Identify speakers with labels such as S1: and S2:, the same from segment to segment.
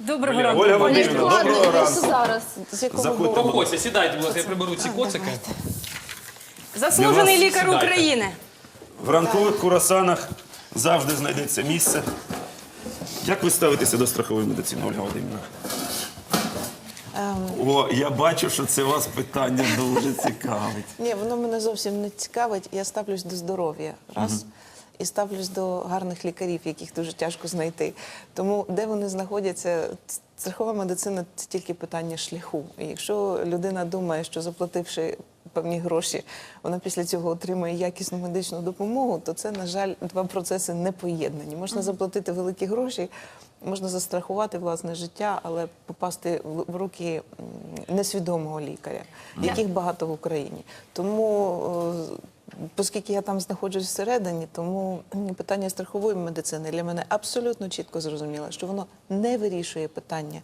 S1: Доброго
S2: Ольга
S1: ранку.
S2: Володимирівна, доброго ранку.
S3: зараз. З якого
S2: Заходьте,
S3: боку?
S4: Проходьте, сідайте, будь ласка, я приберу ці коцики.
S1: Заслужений
S2: Для вас
S1: лікар
S4: сідайте.
S1: України.
S2: В ранкових курасанах завжди знайдеться місце. Як ви ставитеся до страхової медицини, Ольга Володимирівна? О, я бачу, що це вас питання дуже цікавить.
S3: Ні, воно мене зовсім не цікавить. Я ставлюсь до здоров'я. Раз. І ставлюсь до гарних лікарів, яких дуже тяжко знайти. Тому де вони знаходяться, страхова медицина це тільки питання шляху. І якщо людина думає, що заплативши певні гроші, вона після цього отримає якісну медичну допомогу, то це, на жаль, два процеси не поєднані. Можна заплатити великі гроші, можна застрахувати власне життя, але попасти в руки несвідомого лікаря, яких багато в Україні. Тому, е, оскільки я там знаходжусь всередині, тому питання страхової медицини для мене абсолютно чітко зрозуміло, що воно не вирішує питання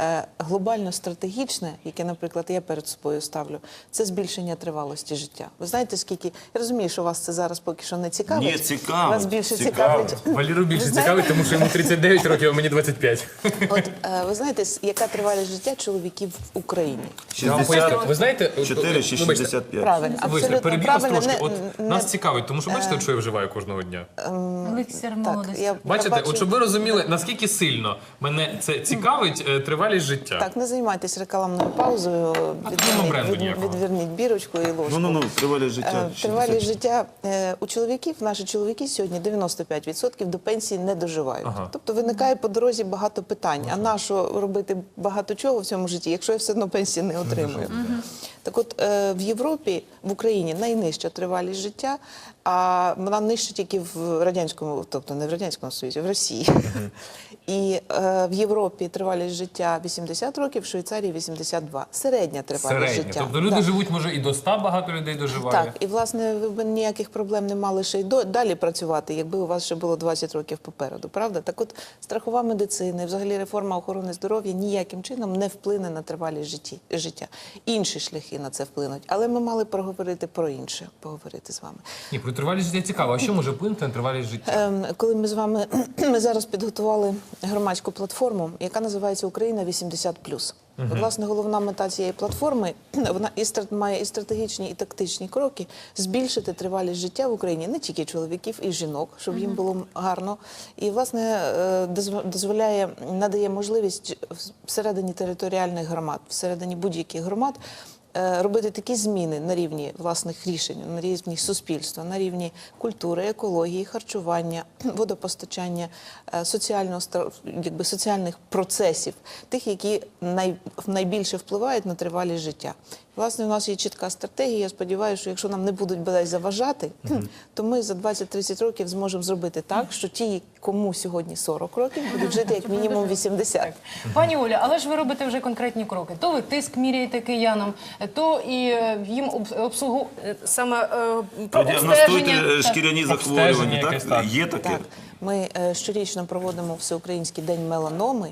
S3: е, глобально стратегічне, яке, наприклад, я перед собою ставлю, це збільшення тривалості життя. Ви знаєте, скільки я розумію, що вас це зараз поки що не цікавить.
S2: Ні, цікавить,
S3: Вас більше
S2: цікавить.
S3: цікавить.
S4: Валеру більше цікавить, тому що йому 39 років, а мені 25.
S3: От е, ви знаєте, яка тривалість життя чоловіків в Україні?
S4: Я вам поясню. Ви знаєте,
S2: 4 чи
S4: вибачте,
S2: 65?
S3: Правильно, абсолютно правильно.
S4: От
S3: не-
S4: нас цікавить, тому що бачите, що я вживаю кожного дня.
S1: Елексір молодості.
S3: я
S4: Бачите,
S3: бачу-
S4: от щоб ви розуміли, наскільки сильно мене це цікавить е, тривалість життя.
S3: Так, не займайтесь рекламною паузою. Від- відверніть бірочку і ложку.
S2: Ну, ну, ну, тривалість життя.
S3: Е, Тривалість життя е, у чоловіків, наші чоловіки сьогодні 95% до пенсії не доживають.
S4: Ага.
S3: Тобто виникає по дорозі багато питань. А на що робити багато чого в цьому житті, якщо я все одно пенсії не отримую? Так от е, в Європі, в Україні найнижча тривалість життя, а вона нижча тільки в радянському, тобто не в радянському Союзі, в Росії. І е, в Європі тривалість життя 80 років, в Швейцарії 82. Середня тривалість життя.
S4: Тобто люди живуть, може, і до 100 багато людей доживає.
S3: Так, і власне ви б ніяких проблем не мали ще й до далі працювати, якби у вас ще було 20 років попереду. Правда? Так, от страхова медицина і взагалі реформа охорони здоров'я ніяким чином не вплине на тривалість житті, життя. Інші шляхи на це вплинуть. Але ми мали проговорити про інше, поговорити з вами.
S4: Ні, про тривалість життя цікаво. А що може вплинути на тривалість життя?
S3: Ем, коли ми з вами ми зараз підготували громадську платформу, яка називається Україна 80+. От, власне, головна мета цієї платформи вона і стра- має і стратегічні, і тактичні кроки збільшити тривалість життя в Україні не тільки чоловіків і жінок, щоб їм було гарно. І власне е, дозволяє надає можливість всередині територіальних громад, всередині будь-яких громад робити такі зміни на рівні власних рішень, на рівні суспільства, на рівні культури, екології, харчування, водопостачання, е, соціального якби соціальних процесів, тих, які най, найбільше впливають на тривалість життя. Власне, у нас є чітка стратегія. Я сподіваюся, що якщо нам не будуть бодай заважати, то ми за 20-30 років зможемо зробити так, що ті, кому сьогодні 40 років, будуть жити як мінімум 80.
S1: Пані Оля, але ж ви робите вже конкретні кроки. То ви тиск міряєте киянам, то і е, їм об- обслугу е, саме е, про обстеження.
S2: шкіряні захворювання, так?
S4: так.
S2: Є таке?
S3: Так, ми щорічно проводимо всеукраїнський день меланоми.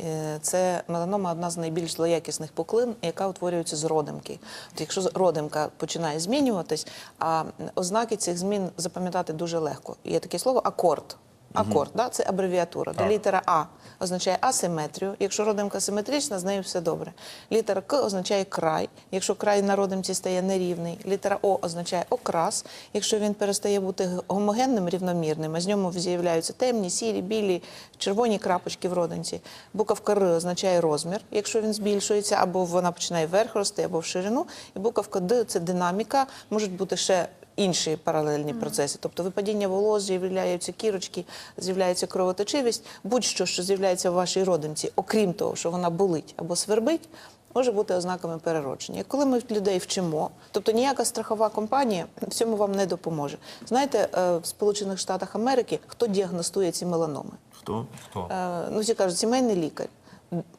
S3: Е, Це меланома одна з найбільш злоякісних поклин, яка утворюється з родимки. От якщо родимка починає змінюватись, а ознаки цих змін запам'ятати дуже легко. Є таке слово акорд. Акорд, да? це абревіатура. Де літера А означає асиметрію. Якщо родимка симетрична, з нею все добре. Літера К означає край. Якщо край на родимці стає нерівний. Літера О означає окрас. Якщо він перестає бути гомогенним, рівномірним, а з ньому з'являються темні, сірі, білі, червоні крапочки в родинці. Буковка Р означає розмір, якщо він збільшується, або вона починає вверх рости, або в ширину. І буковка Д це динаміка, можуть бути ще інші паралельні процеси. Тобто випадіння волос, з'являються кірочки, з'являється кровоточивість. Будь-що, що з'являється в вашій родинці, окрім того, що вона болить або свербить, може бути ознаками переродження. І коли ми людей вчимо, тобто ніяка страхова компанія в цьому вам не допоможе. Знаєте, е, в Сполучених Штатах Америки хто діагностує ці меланоми?
S2: Хто?
S4: Хто?
S3: Е, Ну, всі кажуть, сімейний лікар.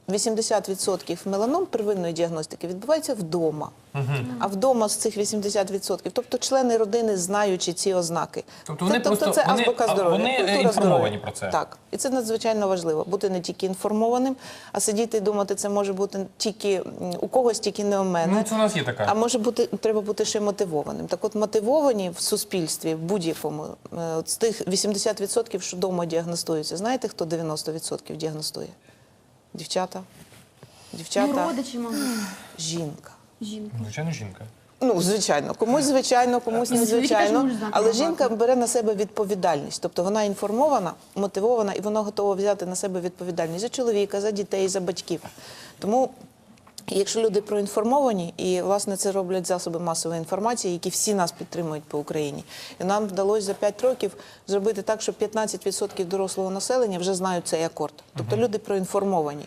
S3: 80% меланом первинної діагностики відбувається вдома. А вдома з цих 80%, тобто члени родини, знаючи ці ознаки.
S4: Тобто вони просто-
S3: це
S4: вони-
S3: азбука
S4: а
S3: здоров'я.
S4: вони,
S3: культура
S4: інформовані
S3: здоров'я.
S4: про це?
S3: Так. І це надзвичайно важливо. Бути не тільки інформованим, а сидіти і думати, це може бути тільки у когось, тільки не у мене.
S4: Ну, це у нас є така.
S3: А може бути, треба бути ще мотивованим. Так от мотивовані в суспільстві, в будь-якому, е, з тих 80%, що вдома діагностуються, знаєте, хто 90% діагностує? Дівчата.
S5: Ну, родичі, мабуть,
S3: жінка.
S5: жінка.
S4: Звичайно, жінка.
S3: Ну, звичайно, комусь звичайно, комусь
S5: теж
S3: незвичайно. Але жінка бере на себе відповідальність. Тобто вона інформована, мотивована і вона готова взяти на себе відповідальність за чоловіка, за дітей, за батьків. Тому. Якщо люди проінформовані, і власне це роблять засоби масової інформації, які всі нас підтримують по Україні, і нам вдалося за 5 років зробити так, що 15% дорослого населення вже знають цей акорд. Тобто люди проінформовані.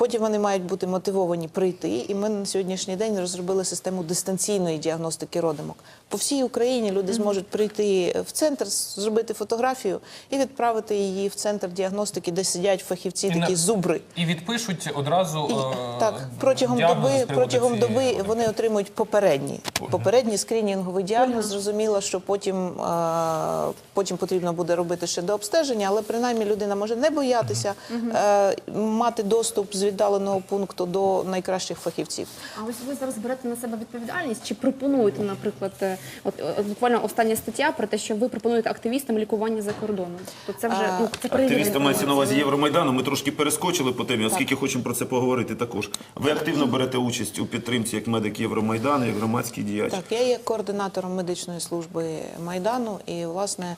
S3: Потім вони мають бути мотивовані прийти, і ми на сьогоднішній день розробили систему дистанційної діагностики родимок. По всій Україні люди зможуть прийти в центр, зробити фотографію і відправити її в центр діагностики, де сидять фахівці,
S4: І на-
S3: такі зубри.
S4: І відпишуть одразу
S3: І,
S4: е,
S3: так, протягом доби, протягом доби вони отримують попередні, попередній скринінговий діагноз. Зрозуміло, що потім, е, потім потрібно буде робити ще до обстеження, але принаймні людина може не боятися е, мати доступ з віддаленого пункту до найкращих фахівців.
S5: А ось ви зараз берете на себе відповідальність чи пропонуєте, наприклад, е, от, от буквально остання стаття про те, що ви пропонуєте активістам лікування за кордоном. То це вже ну, це
S2: Активісти мається на увазі. Євромайдану. Ми трошки перескочили по темі, оскільки хочемо про це поговорити також. Ви активно берете участь у підтримці як медик Євромайдану, як громадський діяч.
S3: Так, я є координатором медичної служби Майдану, і власне е,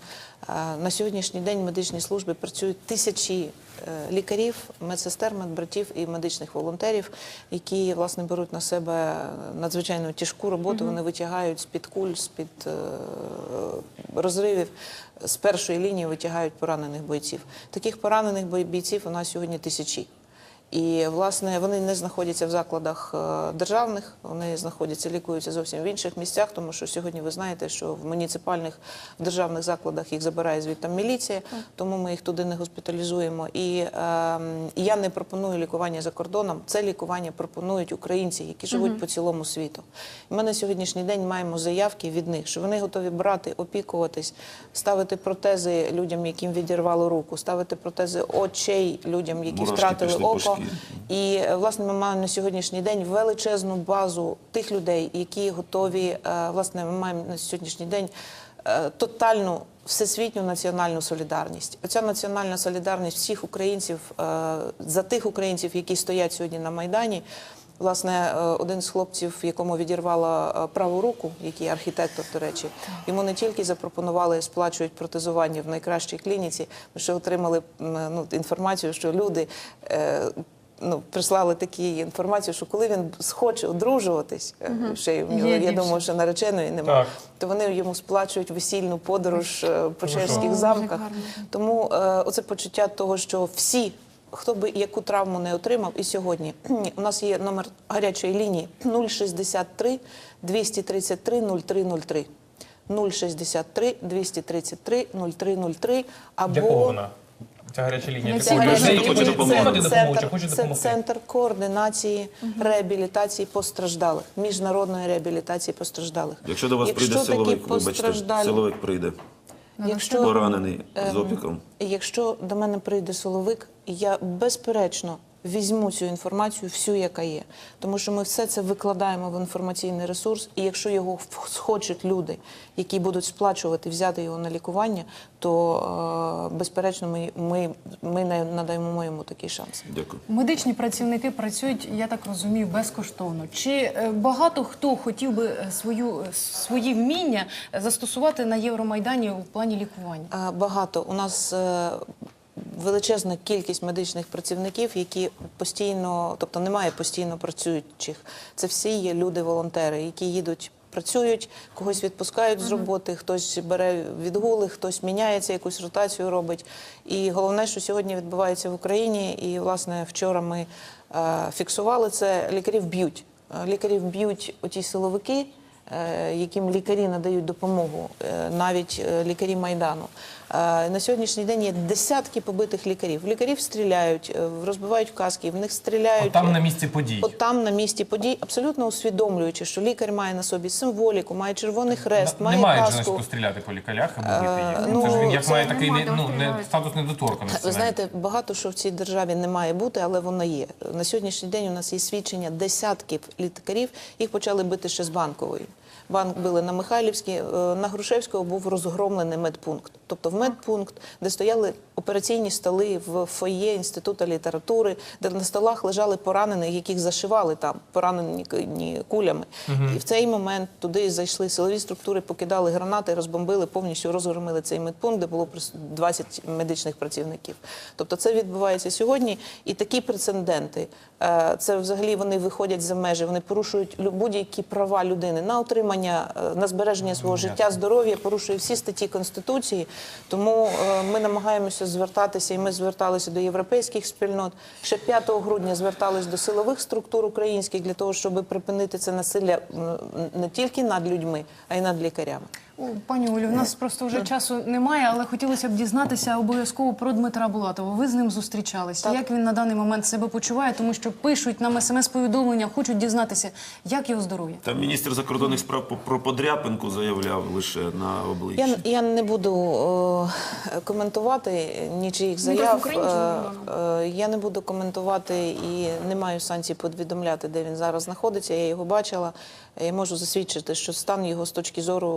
S3: на сьогоднішній день в медичній службі працюють тисячі е, лікарів, медсестер, медбратів і медичних волонтерів, які власне беруть на себе надзвичайно тяжку роботу. Вони витягають з під куль, з під розривів. З першої лінії витягають поранених бойців. Таких поранених бійців у нас сьогодні тисячі. І власне вони не знаходяться в закладах е, державних, вони знаходяться, лікуються зовсім в інших місцях, тому що сьогодні ви знаєте, що в муніципальних в державних закладах їх забирає звідти міліція, тому ми їх туди не госпіталізуємо. І е, я не пропоную лікування за кордоном. Це лікування пропонують українці, які живуть по цілому світу. І ми на сьогоднішній день маємо заявки від них, що вони готові брати, опікуватись, ставити протези людям, яким відірвало руку, ставити протези очей людям, які
S2: Мурашки
S3: втратили око. І е, власне ми маємо на сьогоднішній день величезну базу тих людей, які готові. е, Власне, ми маємо на сьогоднішній день е, тотальну всесвітню національну солідарність. Оця національна солідарність всіх українців за тих українців, які стоять сьогодні на майдані. Власне, е, один з хлопців, якому відірвала е, праву руку, який архітектор, до речі, йому не тільки запропонували сплачують протезування в найкращій клініці, ми ще отримали ну, інформацію, що люди. е, Ну, прислали такі інформацію, що коли він схоче одружуватись, е, ще й в нього, я
S1: дівчина.
S3: думаю, що нареченої немає,
S4: Так.
S3: то вони йому сплачують весільну подорож е, по чеських замках. Тому е, оце почуття того, що всі, хто би яку травму не отримав, і сьогодні у нас є номер гарячої лінії 063 233 0303. 063 233 0303 або
S4: Для кого вона? Ця гаряча лінія.
S1: Які
S4: які
S1: хочуть
S4: хочуть
S1: допомогти.
S3: центр, це центр координації реабілітації постраждалих, міжнародної реабілітації постраждалих.
S2: Якщо до вас прийде силовик, вибачте,
S3: постраждалі-
S2: силовик прийде,
S3: якщо
S2: поранений з
S3: ем,
S2: опіком.
S3: Якщо до мене прийде силовик, я безперечно візьму цю інформацію, всю, яка є. Тому що ми все це викладаємо в інформаційний ресурс, і якщо його в- схочуть люди, які будуть сплачувати, взяти його на лікування, то е, безперечно ми, ми, ми не надаємо йому такий шанс.
S2: Дякую.
S1: Медичні працівники працюють, я так розумію, безкоштовно. Чи е, багато хто хотів би е, свою, свої вміння застосувати на Євромайдані у плані лікування?
S3: Багато. У нас е, величезна кількість медичних працівників, які постійно, тобто немає постійно працюючих. Це всі є люди-волонтери, які їдуть. Працюють, когось відпускають з роботи, хтось бере відгули, хтось міняється, якусь ротацію робить. І головне, що сьогодні відбувається в Україні, і власне вчора ми е, фіксували це. Лікарів б'ють. Е, Лікарів б'ють оті силовики, е, яким лікарі надають допомогу, е, навіть е, лікарі майдану. Е, На сьогоднішній день є десятки побитих лікарів. Лікарів стріляють, е, розбивають каски, в них стріляють.
S4: От там на місці подій.
S3: От там на місці подій, абсолютно усвідомлюючи, що лікар має на собі символіку, має червоний хрест,
S4: Не-
S3: має
S4: Немає
S3: каску.
S4: Женевську стріляти по лікарях або бити їх.
S3: ну,
S4: це ж він як має такий не, ну, не, статус недоторканості.
S3: Ви знаєте, багато що в цій державі не має бути, але воно є. На сьогоднішній день у нас є свідчення десятків лікарів, їх почали бити ще з банкової. Банк били на Михайлівській, е, на Грушевського був розгромлений медпункт. тобто в медпункт, де стояли операційні столи в фоє інституту літератури, де на столах лежали поранені, яких зашивали там, поранені кулями. І в цей момент туди зайшли силові структури, покидали гранати, розбомбили, повністю розгромили цей медпункт, де було прис- 20 медичних працівників. Тобто це відбувається сьогодні. І такі прецеденти, е, це взагалі вони виходять за межі, вони порушують будь-які права людини на отримання, е, на збереження свого життя, здоров'я, порушує всі статті Конституції. Тому е, ми намагаємося звертатися, і ми зверталися до європейських спільнот. Ще 5 грудня звертались до силових структур українських для того, щоб припинити це насилля не тільки над людьми, а й над лікарями.
S1: О, Пані Олю, в нас просто вже часу немає, але хотілося б дізнатися обов'язково про Дмитра Булатова. Ви з ним зустрічалися.
S3: Так.
S1: Як він на даний момент себе почуває? Тому що пишуть нам смс-повідомлення, хочуть дізнатися, як його здоров'я.
S2: Там міністр закордонних справ про подряпинку заявляв лише на обличчі.
S3: Я, я не буду е, коментувати нічиїх
S5: Ну,
S3: заяв. Е, е, я не буду коментувати і не маю санкцій повідомляти, де він зараз знаходиться. Я його бачила. Я можу засвідчити, що стан його з точки зору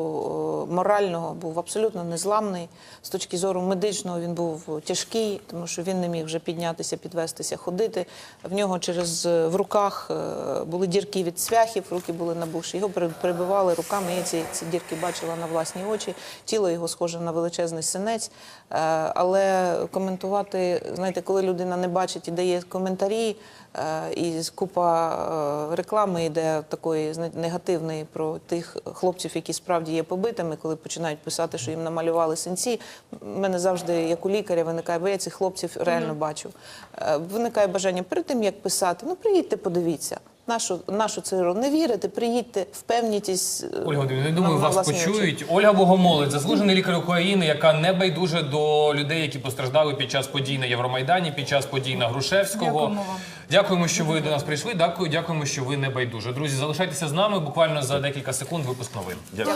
S3: е, морального був абсолютно незламний. З точки зору медичного він був тяжкий, тому що він не міг вже піднятися, підвестися, ходити. В нього через е, в руках е, були дірки від цвяхів, руки були набувші. Його перебивали руками. Я ці, ці дірки бачила на власні очі. Тіло його схоже на величезний синець. Е, Але коментувати, знаєте, коли людина не бачить і дає коментарі, і купа реклами йде такої негативної про тих хлопців, які справді є побитими, коли починають писати, що їм намалювали синці. Мене завжди, як у лікаря, виникає, бо я цих хлопців реально бачу. Е, Виникає бажання перед тим, як писати, ну приїдьте, подивіться. Нашу, нашу ЦРУ не вірите, приїдьте, впевнітесь. е,
S4: Ольга Володимирівна, я думаю,
S3: на
S4: вас
S3: очі.
S4: почують. Ольга Богомолець, заслужений лікар України, яка не байдуже до людей, які постраждали під час подій на Євромайдані, під час подій на Грушевського.
S1: Дякуємо вам.
S4: Дякуємо, що ви до нас прийшли. Дякую, дякуємо, що ви не байдуже. Друзі, залишайтеся з нами. Буквально за декілька секунд випуск новин.
S2: Дякую.